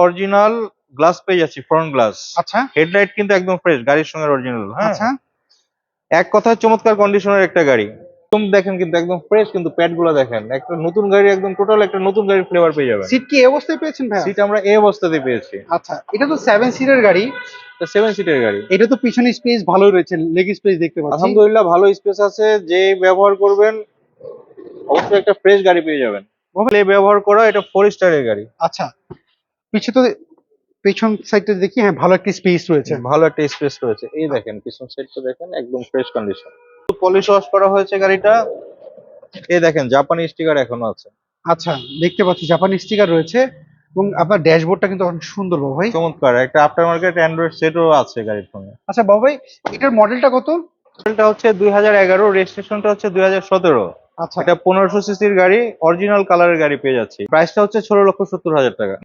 Original glass পেয়ে যাচ্ছি front glass আচ্ছা। হেডলাইট কিন্তু একদম ফ্রেশ গাড়ির সঙ্গে অরিজিনাল হ্যাঁ। আচ্ছা। এক কথায় চমৎকার কন্ডিশনের একটা গাড়ি। একদম দেখেন কিন্তু একদম ফ্রেশ কিন্তু প্যাডগুলো দেখেন। একটা নতুন গাড়ি একদম টোটাল একটা নতুন গাড়ির ফ্লেভার পেয়ে যাবেন। সিট কি এই অবস্থায় পেয়েছেন ভাই সিট আমরা এই অবস্থাতে পেয়েছি। আচ্ছা এটা তো সেভেন সিটের গাড়ি। সেভেন সিটের গাড়ি। এটা তো পিছনে স্পেস ভালোই রয়েছে লেগ স্পেস দেখতে পাচ্ছি। আলহামদুলিল্লাহ ভালো স্পেস আছে যে ব্যবহার করবেন অবশ্যই একটা ফ্রেশ গাড়ি পেয়ে যাবেন। ব্যবহার করা এটা ফোর স্টারের গাড়ি। আচ্ছা। পিছে তো পেছন সাইডটা দেখি হ্যাঁ ভালো একটা স্পেস রয়েছে। ভালো একটা স্পেস রয়েছে। এই দেখেন পিছন সাইডটা দেখেন একদম ফ্রেশ কন্ডিশন পলিশ ওয়াশ করা হয়েছে গাড়িটা। এই দেখেন জাপানি স্টিকার এখনও আছে। আচ্ছা দেখতে পাচ্ছি জাপানি স্টিকার রয়েছে। এবং আপনার ড্যাশবোর্ডটা কিন্তু অনেক সুন্দর বাবু ভাই। চমৎকার একটা আফটার মার্কেট অ্যান্ড্রয়েড সেটও আছে গাড়ির সঙ্গে আচ্ছা বাবু ভাই এটার মডেলটা কত? মডেলটা হচ্ছে দুই হাজার এগারো রেজিস্ট্রেশনটা হচ্ছে দুই হাজার সতেরো। আচ্ছা। এটা পনেরোশো সিসির গাড়ি অরিজিনাল কালারের গাড়ি পেয়ে যাচ্ছি। প্রাইসটা হচ্ছে ষোলো লক্ষ সত্তর হাজার টাকা।